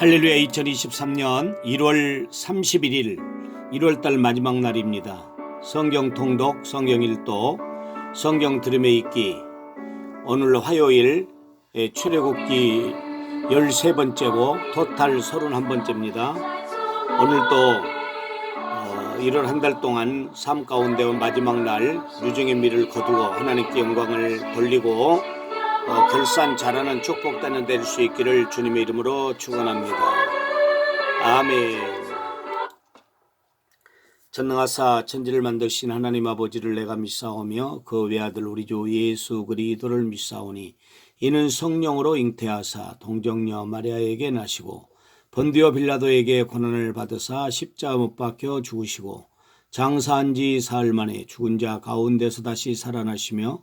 할렐루야 2023년 1월 31일 1월달 마지막 날입니다. 성경 통독, 성경 일도, 성경 들음에 읽기 오늘 화요일 예, 출애굽기 13번째고 토탈 31번째입니다. 오늘도 어, 1월 한 달 동안 삶 가운데 온 마지막 날 유정의 미를 거두고 하나님께 영광을 돌리고 어, 결산 잘하는 축복단을 될 수 있기를 주님의 이름으로 축원합니다. 아멘. 전능하사 천지를 만드신 하나님 아버지를 내가 믿사오며 그 외아들 우리 주 예수 그리스도를 믿사오니 이는 성령으로 잉태하사 동정녀 마리아에게 나시고 번디오 빌라도에게 고난을 받으사 십자가 못 박혀 죽으시고 장사한 지 사흘 만에 죽은 자 가운데서 다시 살아나시며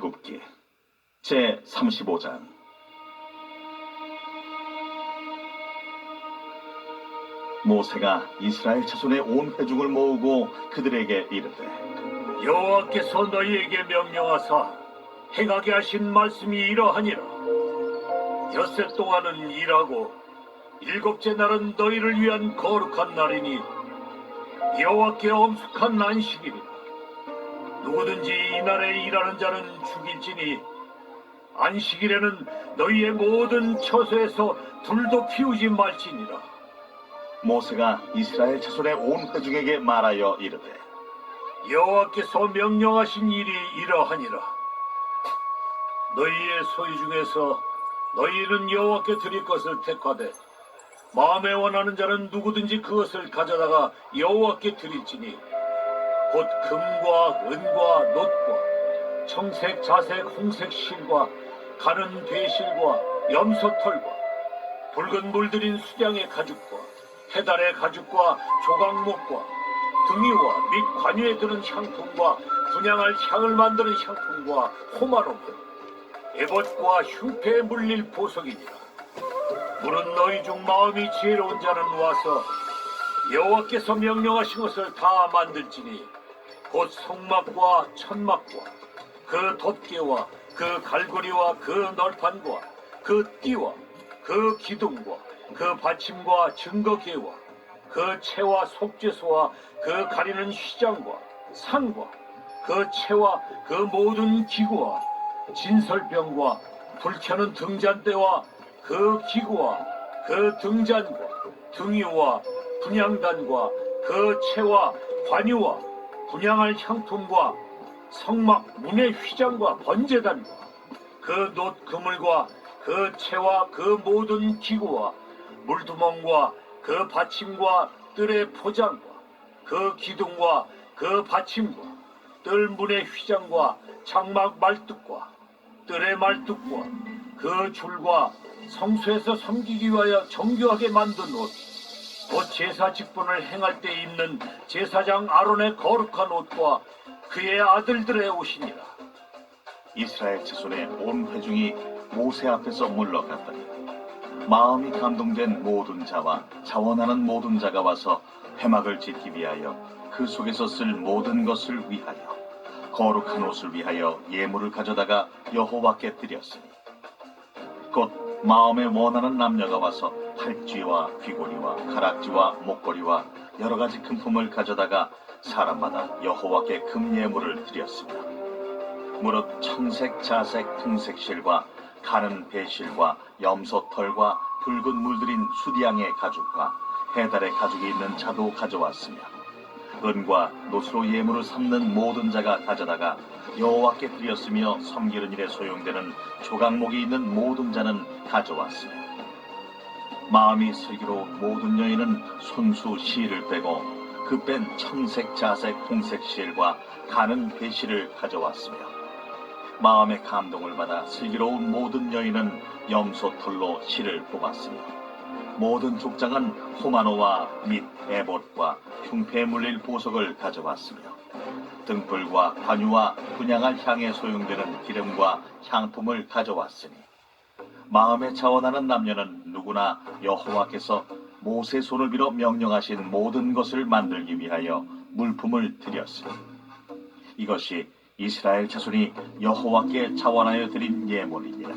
출애굽기 제 35장 모세가 이스라엘 자손의 온 회중을 모으고 그들에게 이르되 여호와께서 너희에게 명령하사 행하게 하신 말씀이 이러하니라. 엿새 동안은 일하고 일곱째 날은 너희를 위한 거룩한 날이니 여호와께 엄숙한 안식이니라. 누구든지 이 날에 일하는 자는 죽일지니 안식일에는 너희의 모든 처소에서 불도 피우지 말지니라. 모세가 이스라엘 자손의 온 회중에게 말하여 이르되 여호와께서 명령하신 일이 이러하니라. 너희의 소유 중에서 너희는 여호와께 드릴 것을 택하되 마음에 원하는 자는 누구든지 그것을 가져다가 여호와께 드릴지니 곧 금과 은과 놋과 청색, 자색, 홍색 실과 가는 배실과 염소털과 붉은 물들인 수량의 가죽과 해달의 가죽과 조각목과 등이와 및 관유에 드는 향품과 분양할 향을 만드는 향품과 호마로물 에봇과 흉패에 물릴 보석이니라. 물은 너희 중 마음이 지혜로운 자는 와서 여호와께서 명령하신 것을 다 만들지니 곧 성막과 천막과 그 덮개와 그 갈고리와 그 널판과 그 띠와 그 기둥과 그 받침과 증거계와 그 채와 속죄소와 그 가리는 휘장과 상과 그 채와 그 모든 기구와 진설병과 불켜는 등잔대와 그 기구와 그 등잔과 등유와 분양단과 그 채와 관유와 분양할 향품과 성막 문의 휘장과 번제단과 그 놋 그물과 그 채와 그 모든 기구와 물두멍과 그 받침과 뜰의 포장과 그 기둥과 그 받침과 뜰 문의 휘장과 장막 말뚝과 뜰의 말뚝과 그 줄과 성소에서 섬기기 위하여 정교하게 만든 옷, 곧 제사 직분을 행할 때 입는 제사장 아론의 거룩한 옷과 그의 아들들의 옷이니라. 이스라엘 자손의 온 회중이 모세 앞에서 물러갔더니 마음이 감동된 모든 자와 자원하는 모든 자가 와서 회막을 짓기 위하여 그 속에서 쓸 모든 것을 위하여 거룩한 옷을 위하여 예물을 가져다가 여호와께 드렸으니 곧 마음에 원하는 남녀가 와서 팔찌와 귀고리와 가락지와 목걸이와 여러 가지 금품을 가져다가 사람마다 여호와께 금 예물을 드렸으며 무릇 청색, 자색, 풍색 실과 가는 배실과 염소털과 붉은 물들인 수디양의 가죽과 해달의 가죽이 있는 자도 가져왔으며 은과 노수로 예물을 삼는 모든 자가 가져다가 여호와께 드렸으며 섬기는 일에 소용되는 조각목이 있는 모든 자는 가져왔으며 마음이 슬기로운 모든 여인은 손수 실을 빼고 그 뺀 청색, 자색, 홍색 실과 가는 배실을 가져왔으며 마음의 감동을 받아 슬기로운 모든 여인은 염소털로 실을 뽑았으며 모든 족장은 호마노와 및 에봇과 흉패에 물릴 보석을 가져왔으며 등불과 관유와 분양할 향에 소용되는 기름과 향품을 가져왔으니 마음에 자원하는 남녀는 누구나 여호와께서 모세 손을 빌어 명령하신 모든 것을 만들기 위하여 물품을 드렸으니 이것이 이스라엘 자손이 여호와께 자원하여 드린 예물이니라.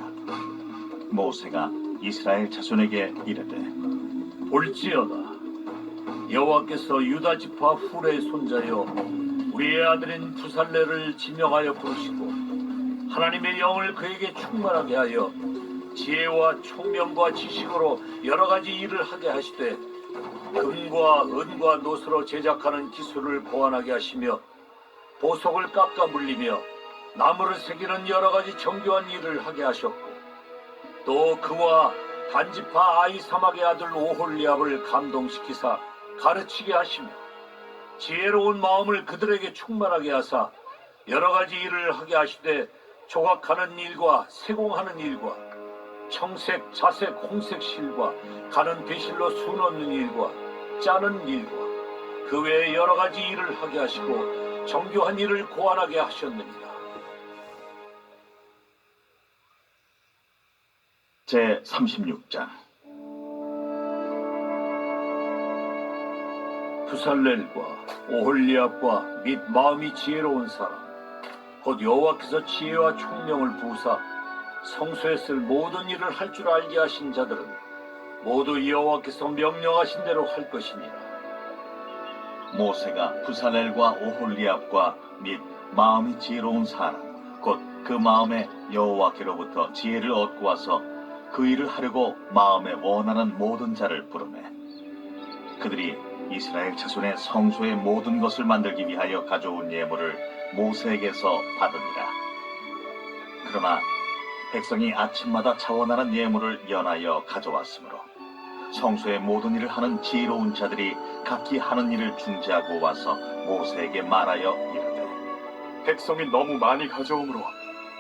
모세가 이스라엘 자손에게 이르되 볼지어다. 여호와께서 유다 지파 후레의 손자여 우리의 아들인 부살레를 지명하여 부르시고 하나님의 영을 그에게 충만하게 하여 지혜와 총명과 지식으로 여러 가지 일을 하게 하시되 금과 은과 노스로 제작하는 기술을 고안하게 하시며 보석을 깎아 물리며 나무를 새기는 여러 가지 정교한 일을 하게 하셨고 또 그와 단지파 아이 사막의 아들 오홀리압을 감동시키사 가르치게 하시며 지혜로운 마음을 그들에게 충만하게 하사 여러 가지 일을 하게 하시되 조각하는 일과 세공하는 일과 청색, 자색, 홍색 실과 가는 배실로 수놓는 일과 짜는 일과 그 외에 여러 가지 일을 하게 하시고 정교한 일을 고안하게 하셨느니라. 제 36장. 부살렐과 오홀리압과 및 마음이 지혜로운 사람 곧 여호와께서 지혜와 총명을 부사 성소에 쓸 모든 일을 할 줄 알게 하신 자들은 모두 여호와께서 명령하신 대로 할 것이니라. 모세가 부사렐과 오홀리압과 및 마음이 지혜로운 사람 곧 그 마음에 여호와께로부터 지혜를 얻고 와서 그 일을 하려고 마음에 원하는 모든 자를 부르매 그들이 이스라엘 자손의 성소의 모든 것을 만들기 위하여 가져온 예물을 모세에게서 받으니라. 그러나 백성이 아침마다 차원하는 예물을 연하여 가져왔으므로 성소의 모든 일을 하는 지혜로운 자들이 각기 하는 일을 중지하고 와서 모세에게 말하여 이르되 백성이 너무 많이 가져오므로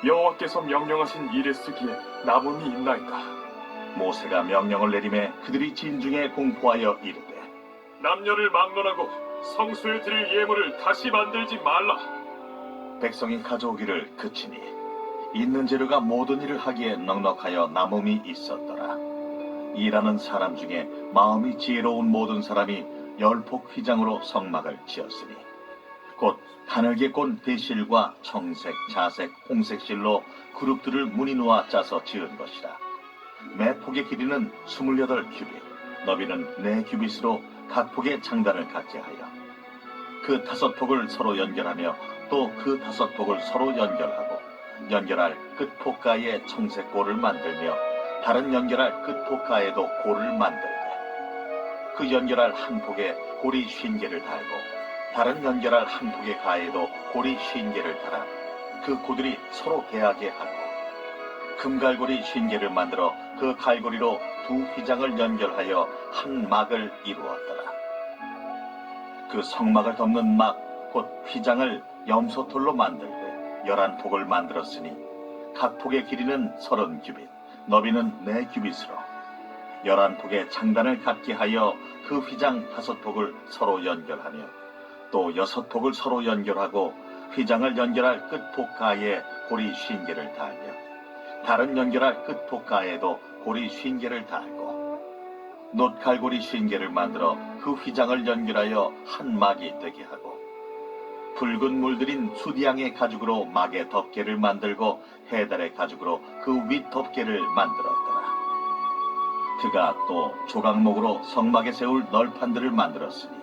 여호와께서 명령하신 일에 쓰기에 남음이 있나이다. 모세가 명령을 내림에 그들이 진중에 공포하여 이르되 남녀를 막론하고 성소에 드릴 예물을 다시 만들지 말라. 백성이 가져오기를 그치니 있는 재료가 모든 일을 하기에 넉넉하여 남음이 있었더라 일하는 사람 중에 마음이 지혜로운 모든 사람이 열폭 휘장으로 성막을 지었으니 곧 가늘게 꼰 배실과 청색, 자색, 홍색 실로 그룹들을 무늬 놓아 짜서 지은 것이라 매 폭의 길이는 28규빗 너비는 4규빗으로 각 폭의 장단을 갖게 하여 그 다섯 폭을 서로 연결하며 또 그 다섯 폭을 서로 연결하고 연결할 끝 폭가에 청색 골을 만들며 다른 연결할 끝 폭가에도 골을 만들되 그 연결할 한 폭에 골이 쉰 개를 달고 다른 연결할 한 폭의 가에도 골이 쉰 개를 달아 그 고들이 서로 대하게 하고 금갈고리 쉰 개를 만들어 그 갈고리로 두 휘장을 연결하여 한 막을 이루었더라. 그 성막을 덮는 막 곧 휘장을 염소털로 만들되 열한 폭을 만들었으니 각 폭의 길이는 서른 규빗, 너비는 네 규빗으로 열한 폭의 장단을 갖게 하여 그 휘장 다섯 폭을 서로 연결하며 또 여섯 폭을 서로 연결하고 휘장을 연결할 끝 폭가에 고리 쉰 개를 달며 다른 연결할 끝 폭가에도 고리 쉰 개를 달고 놋갈고리 쉰 개를 만들어 그 휘장을 연결하여 한 막이 되게 하고 붉은 물들인 수디양의 가죽으로 막의 덮개를 만들고 해달의 가죽으로 그 윗 덮개를 만들었더라. 그가 또 조각목으로 성막에 세울 널판들을 만들었으니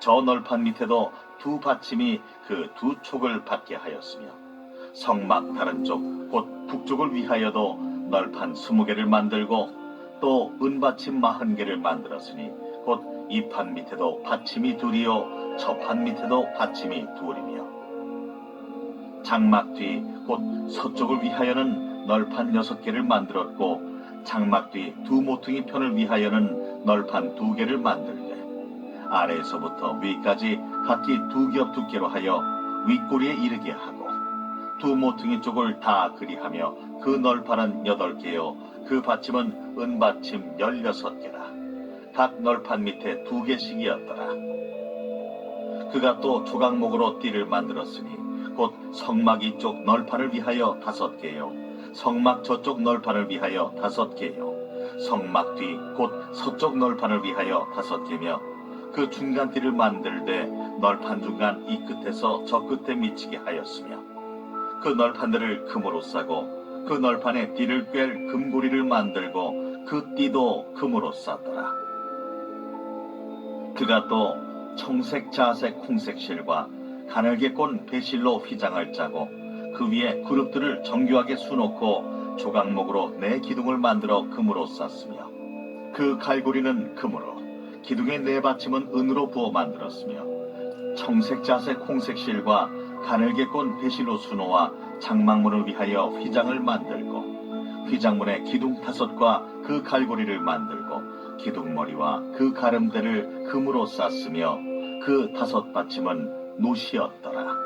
저 널판 밑에도 두 받침이 그 두 촉을 받게 하였으며 성막 다른 쪽 곧 북쪽을 위하여도 널판 스무 개를 만들고 또 은받침 마흔 개를 만들었으니 곧 이 판 밑에도 받침이 둘이요 저 판 밑에도 받침이 둘이며 장막 뒤 곧 서쪽을 위하여는 널판 여섯 개를 만들었고 장막 뒤 두 모퉁이 편을 위하여는 널판 두 개를 만들되 아래에서부터 위까지 각기 두 겹 두께로 하여 윗꼬리에 이르게 하고 두 모퉁이 쪽을 다 그리하며 그 널판은 여덟 개요. 그 받침은 은받침 열여섯 개라. 각 널판 밑에 두 개씩이었더라. 그가 또 조각목으로 띠를 만들었으니 곧 성막 이쪽 널판을 위하여 다섯 개요. 성막 저쪽 널판을 위하여 다섯 개요. 성막 뒤 곧 서쪽 널판을 위하여 다섯 개며 그 중간 띠를 만들되 널판 중간 이 끝에서 저 끝에 미치게 하였으며 그 널판들을 금으로 싸고 그 널판에 띠를 꿰 금고리를 만들고 그 띠도 금으로 쌌더라. 그가 또 청색 자색 홍색 실과 가늘게 꼰 배실로 휘장을 짜고 그 위에 그룹들을 정교하게 수놓고 조각목으로 네 기둥을 만들어 금으로 쌌으며 그 갈고리는 금으로 기둥의 네 받침은 은으로 부어 만들었으며 청색 자색 홍색 실과 가늘게 꼰 배실로 수놓아 장막문을 위하여 휘장을 만들고 휘장문의 기둥 다섯과 그 갈고리를 만들고 기둥머리와 그 가름대를 금으로 쌌으며 그 다섯 받침은 노시였더라.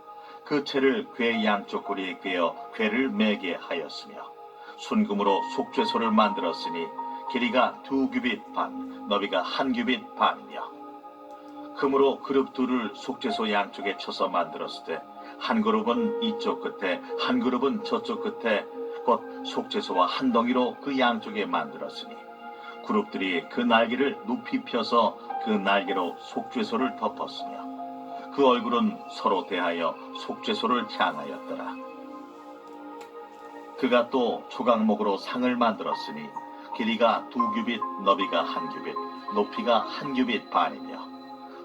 그 채를 궤 양쪽 고리에 꿰어 궤를 매게 하였으며 순금으로 속죄소를 만들었으니 길이가 두 규빗 반, 너비가 한 규빗 반이며 금으로 그룹 둘을 속죄소 양쪽에 쳐서 만들었을 때 한 그룹은 이쪽 끝에 한 그룹은 저쪽 끝에 곧 속죄소와 한 덩이로 그 양쪽에 만들었으니 그룹들이 그 날개를 높이 펴서 그 날개로 속죄소를 덮었으며 그 얼굴은 서로 대하여 속죄소를 향하였더라. 그가 또 조각목으로 상을 만들었으니 길이가 두 규빗, 너비가 한 규빗, 높이가 한 규빗 반이며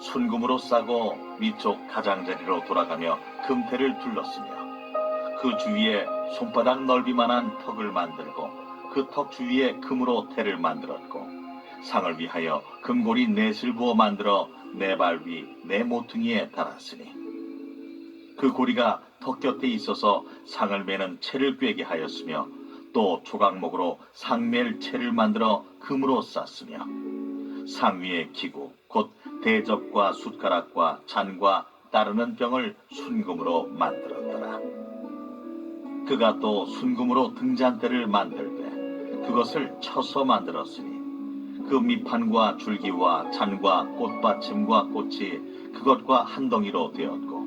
순금으로 싸고 위쪽 가장자리로 돌아가며 금태를 둘렀으며 그 주위에 손바닥 넓이만한 턱을 만들고 그 턱 주위에 금으로 태를 만들었고 상을 위하여 금고리 넷을 부어 만들어 네발위네 모퉁이에 달았으니 그 고리가 턱 곁에 있어서 상을 매는 채를 꿰게 하였으며 또 조각목으로 상멜 채를 만들어 금으로 쌌으며 상 위에 기구 곧 대접과 숟가락과 잔과 따르는 병을 순금으로 만들었더라. 그가 또 순금으로 등잔대를 만들되 그것을 쳐서 만들었으니 그 밑판과 줄기와 잔과 꽃받침과 꽃이 그것과 한 덩이로 되었고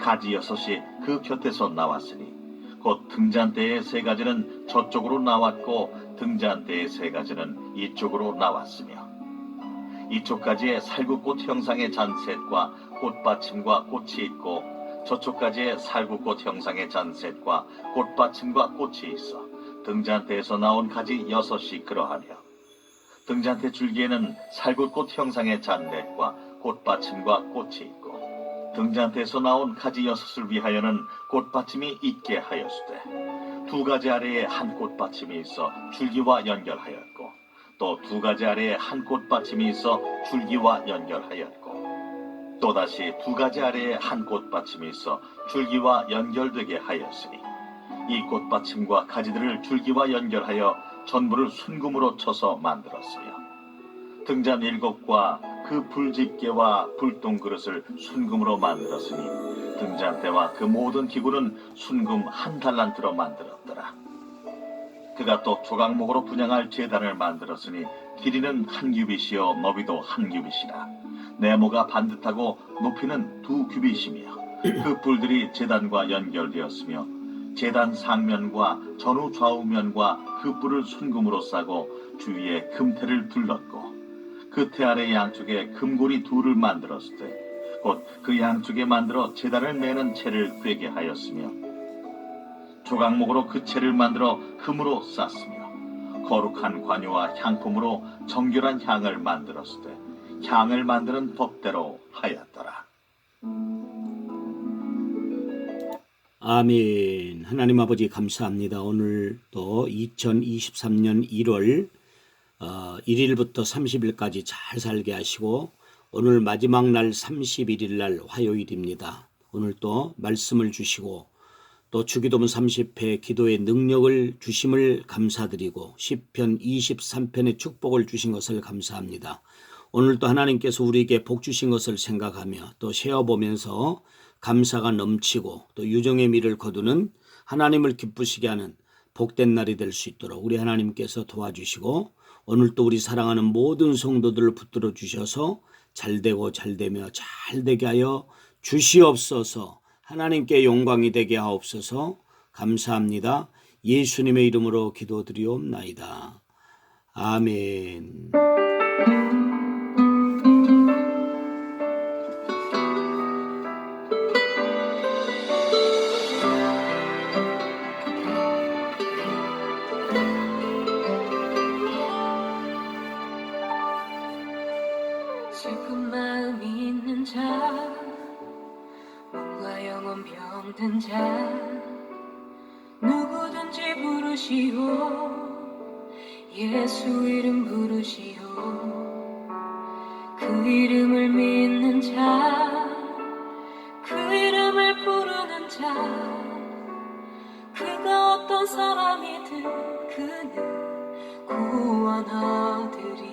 가지 여섯이 그 곁에서 나왔으니 곧 등잔대의 세 가지는 저쪽으로 나왔고 등잔대의 세 가지는 이쪽으로 나왔으며 이쪽 가지에 살구꽃 형상의 잔셋과 꽃받침과 꽃이 있고 저쪽 가지에 살구꽃 형상의 잔셋과 꽃받침과 꽃이 있어 등잔대에서 나온 가지 여섯이 그러하며 등잔대 줄기에는 살구꽃 형상의 잔넷과 꽃받침과 꽃이 있고 등잔대에서 나온 가지 여섯을 위하여는 꽃받침이 있게 하였으되 두 가지 아래에 한 꽃받침이 있어 줄기와 연결하였고 또 두 가지 아래에 한 꽃받침이 있어 줄기와 연결하였고 또다시 두 가지 아래에 한 꽃받침이 있어 줄기와 연결되게 하였으니 이 꽃받침과 가지들을 줄기와 연결하여 전부를 순금으로 쳐서 만들었으며 등잔 일곱과 그 불집게와 불똥 그릇을 순금으로 만들었으니 등잔대와 그 모든 기구는 순금 한 달란트로 만들었더라. 그가 또 조각목으로 분양할 제단을 만들었으니 길이는 한 규빗이요 너비도 한 규빗이라 네모가 반듯하고 높이는 두 규빗이며 그 뿔들이 제단과 연결되었으며 제단 상면과 전후 좌우면과 그 뿔을 순금으로 싸고 주위에 금태를 둘렀고 그 태 아래 양쪽에 금고리 둘을 만들었을 때 곧 그 양쪽에 만들어 제단을 매는 채를 꿰게 하였으며 조각목으로 그 채를 만들어 금으로 쌌으며 거룩한 관유와 향품으로 정결한 향을 만들었을 때 향을 만드는 법대로 하였더라. 아멘. 하나님 아버지 감사합니다. 오늘 또 2023년 1월 어, 1일부터 30일까지 잘 살게 하시고 오늘 마지막 날 31일 날 화요일입니다. 오늘 또 말씀을 주시고 또 주기도문 30회 기도의 능력을 주심을 감사드리고 시편 23편의 축복을 주신 것을 감사합니다. 오늘도 하나님께서 우리에게 복 주신 것을 생각하며 또 세어보면서 감사가 넘치고 또 유정의 미를 거두는 하나님을 기쁘시게 하는 복된 날이 될 수 있도록 우리 하나님께서 도와주시고 오늘 또 우리 사랑하는 모든 성도들을 붙들어 주셔서 잘되고 잘되며 잘되게 하여 주시옵소서 하나님께 영광이 되게 하옵소서 감사합니다. 예수님의 이름으로 기도드리옵나이다. 아멘. 병든 자 누구든지 부르시오. 예수 이름 부르시오. 그 이름을 믿는 자 그 이름을 부르는 자 그가 어떤 사람이든 그는 구원하리리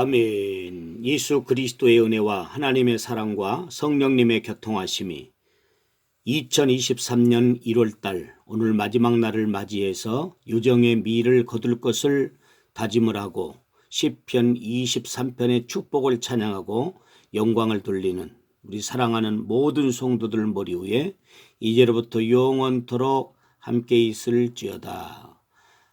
아멘. 예수 그리스도의 은혜와 하나님의 사랑과 성령님의 교통하심이 2023년 1월달 오늘 마지막 날을 맞이해서 유정의 미를 거둘 것을 다짐을 하고 시편 23편의 축복을 찬양하고 영광을 돌리는 우리 사랑하는 모든 성도들 머리 위에 이제로부터 영원토록 함께 있을지어다.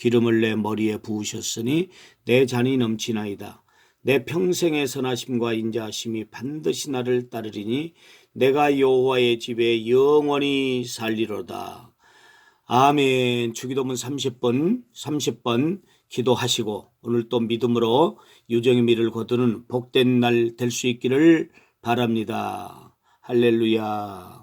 기름을 내 머리에 부으셨으니 내 잔이 넘치나이다. 내 평생의 선하심과 인자하심이 반드시 나를 따르리니 내가 여호와의 집에 영원히 살리로다. 아멘. 주기도문 30번, 30번 기도하시고 오늘 또 믿음으로 유정의 미를 거두는 복된 날 될 수 있기를 바랍니다. 할렐루야.